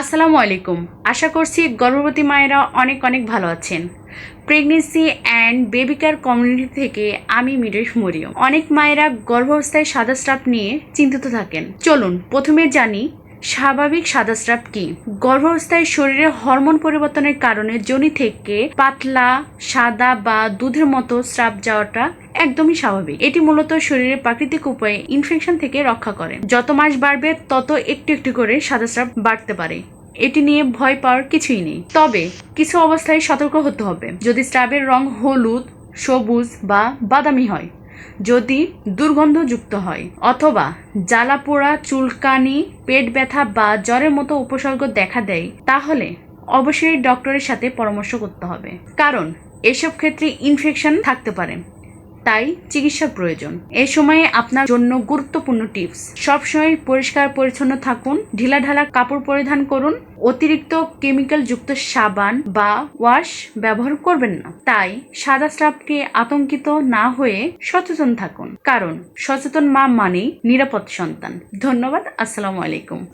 আসসালামু আলাইকুম। আশা করছি গর্ভবতী মায়েরা অনেক অনেক ভালো আছেন। Pregnancy and baby care community থেকে আমি মিরেশ মরিয়ম। অনেক মায়েরা গর্ভাবস্থায় সাদা স্টাফ নিয়ে চিন্তিত থাকেন। চলুন, প্রথমে জানি স্বাভাবিক সাদাস্রাব কি? গর্ভাবস্থায় শরীরে হরমোন পরিবর্তনের কারণে যোনি থেকে পাতলা, সাদা বা দুধের মতো স্রাব যাওয়াটা একদমই স্বাভাবিক। এটি মূলত শরীরের প্রাকৃতিক উপায়ে ইনফেকশন থেকে রক্ষা করে। যত মাস বাড়বে, তত একটু একটু করে সাদা স্রাব বাড়তে পারে। এটি নিয়ে ভয় পাওয়ার কিছুই নেই। তবে কিছু অবস্থায় সতর্ক হতে হবে। যদি স্রাবের রং হলুদ, সবুজ বা বাদামি হয় যদি দুর্গন্ধযুক্ত হয়, অথবা জ্বালা পোড়া চুলকানি, পেট ব্যথা বা জ্বরের মতো উপসর্গ দেখা দেয়, তাহলে অবশ্যই ডক্টরের সাথে পরামর্শ করতে হবে। কারণ, এসব ক্ষেত্রে ইনফেকশন থাকতে পারে। তাই চিকিৎসা প্রয়োজন। এ সময়ে আপনার জন্য গুরুত্বপূর্ণ টিপস। সবসময় পরিষ্কার পরিচ্ছন্ন থাকুন, ঢিলাঢালা কাপড় পরিধান করুন, অতিরিক্ত কেমিক্যাল যুক্ত সাবান বা ওয়াশ ব্যবহার করবেন না। তাই সাদা স্রাবকে আতঙ্কিত না হয়ে সচেতন থাকুন। কারণ সচেতন মা মানেই নিরাপদ সন্তান। ধন্যবাদ, আসসালামু আলাইকুম।